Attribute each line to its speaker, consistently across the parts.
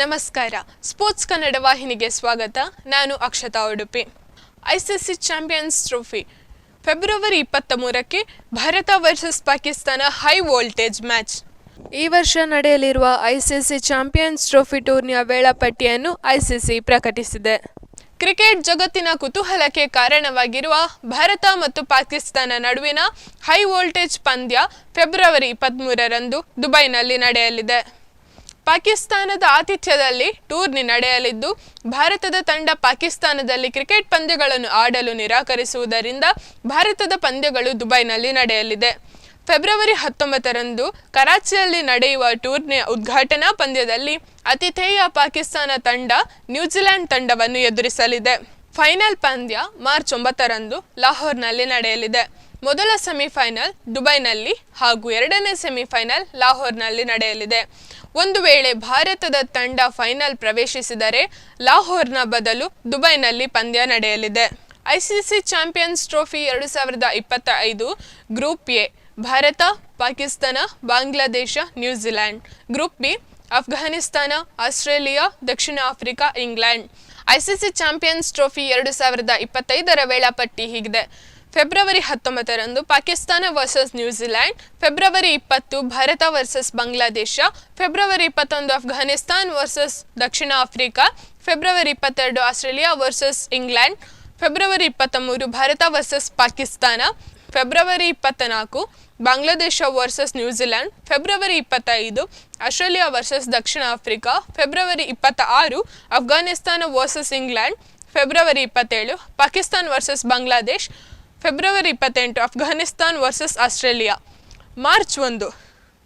Speaker 1: ನಮಸ್ಕಾರ. ಸ್ಪೋರ್ಟ್ಸ್ ಕನ್ನಡ ವಾಹಿನಿಗೆ ಸ್ವಾಗತ. ನಾನು Akshata Udupi. ICC champions trophy. February ಇಪ್ಪತ್ತ ಮೂರಕ್ಕೆ Bharat versus Pakistan high voltage match ಈ ವರ್ಷ ನಡೆಯಲಿರುವ ಐಸಿಸಿ ಚಾಂಪಿಯನ್ಸ್ ಟ್ರೋಫಿ ಟೂರ್ನಿಯ ವೇಳಾಪಟ್ಟಿಯನ್ನು ಐಸಿಸಿ ಪ್ರಕಟಿಸಿದೆ. ಕ್ರಿಕೆಟ್ ಜಗತ್ತಿನ ಕುತೂಹಲಕ್ಕೆ ಕಾರಣವಾಗಿರುವ ಭಾರತ ಮತ್ತು ಪಾಕಿಸ್ತಾನ ನಡುವಿನ ಹೈ ವೋಲ್ಟೇಜ್ ಪಂದ್ಯ ಫೆಬ್ರವರಿ ಇಪ್ಪತ್ತ್ಮೂರರಂದು ದುಬೈನಲ್ಲಿ ನಡೆಯಲಿದೆ. ಪಾಕಿಸ್ತಾನದ ಆತಿಥ್ಯದಲ್ಲಿ ಟೂರ್ನಿ ನಡೆಯಲಿದ್ದು, ಭಾರತದ ತಂಡ ಪಾಕಿಸ್ತಾನದಲ್ಲಿ ಕ್ರಿಕೆಟ್ ಪಂದ್ಯಗಳನ್ನು ಆಡಲು ನಿರಾಕರಿಸುವುದರಿಂದ ಭಾರತದ ಪಂದ್ಯಗಳು ದುಬೈನಲ್ಲಿ ನಡೆಯಲಿದೆ. ಫೆಬ್ರವರಿ ಹತ್ತೊಂಬತ್ತರಂದು ಕರಾಚಿಯಲ್ಲಿ ನಡೆಯುವ ಟೂರ್ನಿಯ ಉದ್ಘಾಟನಾ ಪಂದ್ಯದಲ್ಲಿ ಅತಿಥೇಯ ಪಾಕಿಸ್ತಾನ ತಂಡ ನ್ಯೂಜಿಲೆಂಡ್ ತಂಡವನ್ನು ಎದುರಿಸಲಿದೆ. ಫೈನಲ್ ಪಂದ್ಯ ಮಾರ್ಚ್ ಒಂಬತ್ತರಂದು ಲಾಹೋರ್ನಲ್ಲಿ ನಡೆಯಲಿದೆ. ಮೊದಲ ಸೆಮಿಫೈನಲ್ ದುಬೈನಲ್ಲಿ ಹಾಗೂ ಎರಡನೇ ಸೆಮಿಫೈನಲ್ ಲಾಹೋರ್ನಲ್ಲಿ ನಡೆಯಲಿದೆ. ಒಂದು ವೇಳೆ ಭಾರತದ ತಂಡ ಫೈನಲ್ ಪ್ರವೇಶಿಸಿದರೆ ಲಾಹೋರ್ನ ಬದಲು ದುಬೈನಲ್ಲಿ ಪಂದ್ಯ ನಡೆಯಲಿದೆ. ಐಸಿಸಿ ಚಾಂಪಿಯನ್ಸ್ ಟ್ರೋಫಿ ಎರಡು ಸಾವಿರದ ಇಪ್ಪತ್ತ ಐದು group A, Bharat, Pakistan, Bangladesh New Zealand group B Afghanistan Australia, Dakshina Africa, England. ICC champions trophy ಎರಡು ಸಾವಿರದ ಇಪ್ಪತ್ತೈದರ ವೇಳಾಪಟ್ಟಿ ಹೀಗಿದೆ. ಫೆಬ್ರವರಿ ಹತ್ತೊಂಬತ್ತರಂದು ಪಾಕಿಸ್ತಾನ ವರ್ಸಸ್ ನ್ಯೂಜಿಲೆಂಡ್ ಫೆಬ್ರವರಿ ಇಪ್ಪತ್ತು ಭಾರತ ವರ್ಸಸ್ ಬಾಂಗ್ಲಾದೇಶ, ಫೆಬ್ರವರಿ ಇಪ್ಪತ್ತೊಂದು ಅಫ್ಘಾನಿಸ್ತಾನ್ ವರ್ಸಸ್ ದಕ್ಷಿಣ ಆಫ್ರಿಕಾ, ಫೆಬ್ರವರಿ ಇಪ್ಪತ್ತೆರಡು ಆಸ್ಟ್ರೇಲಿಯಾ ವರ್ಸಸ್ ಇಂಗ್ಲೆಂಡ್, ಫೆಬ್ರವರಿ ಇಪ್ಪತ್ತ ಮೂರು ಭಾರತ ವರ್ಸಸ್ ಪಾಕಿಸ್ತಾನ, ಫೆಬ್ರವರಿ ಇಪ್ಪತ್ತ ನಾಲ್ಕು Bangladesh versus New Zealand February ಇಪ್ಪತ್ತೈದು ಆಸ್ಟ್ರೇಲಿಯಾ ವರ್ಸಸ್ ದಕ್ಷಿಣ ಆಫ್ರಿಕಾ, ಫೆಬ್ರವರಿ ಇಪ್ಪತ್ತ ಆರು ಅಫ್ಘಾನಿಸ್ತಾನ ವರ್ಸಸ್ ಇಂಗ್ಲೆಂಡ್, ಫೆಬ್ರವರಿ ಇಪ್ಪತ್ತೇಳು ಪಾಕಿಸ್ತಾನ್ ವರ್ಸಸ್ ಬಾಂಗ್ಲಾದೇಶ್ ಫೆಬ್ರವರಿ ಇಪ್ಪತ್ತೆಂಟು ಅಫ್ಘಾನಿಸ್ತಾನ್ ವರ್ಸಸ್ ಆಸ್ಟ್ರೇಲಿಯಾ. ಮಾರ್ಚ್ ಒಂದು,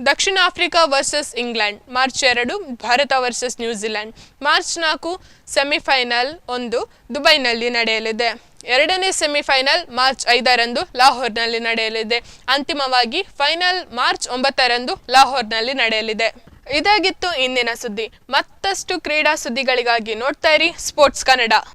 Speaker 1: ದಕ್ಷಿಣ ಆಫ್ರಿಕಾ ವರ್ಸಸ್ ಇಂಗ್ಲೆಂಡ್. ಮಾರ್ಚ್ ಎರಡು, Bharat versus New Zealand March ನಾಲ್ಕು, ಸೆಮಿಫೈನಲ್ ಒಂದು, ದುಬೈನಲ್ಲಿ ನಡೆಯಲಿದೆ. ಎರಡನೇ ಸೆಮಿಫೈನಲ್ ಮಾರ್ಚ್ ಐದರಂದು ಲಾಹೋರ್ನಲ್ಲಿ ನಡೆಯಲಿದೆ. ಅಂತಿಮವಾಗಿ ಫೈನಲ್ ಮಾರ್ಚ್ ಒಂಬತ್ತರಂದು ಲಾಹೋರ್ನಲ್ಲಿ ನಡೆಯಲಿದೆ. ಇದಾಗಿತ್ತು ಇಂದಿನ ಸುದ್ದಿ. ಮತ್ತಷ್ಟು ಕ್ರೀಡಾ ಸುದ್ದಿಗಳಿಗಾಗಿ ನೋಡ್ತಾ ಇರಿ ಸ್ಪೋರ್ಟ್ಸ್ ಕನ್ನಡ.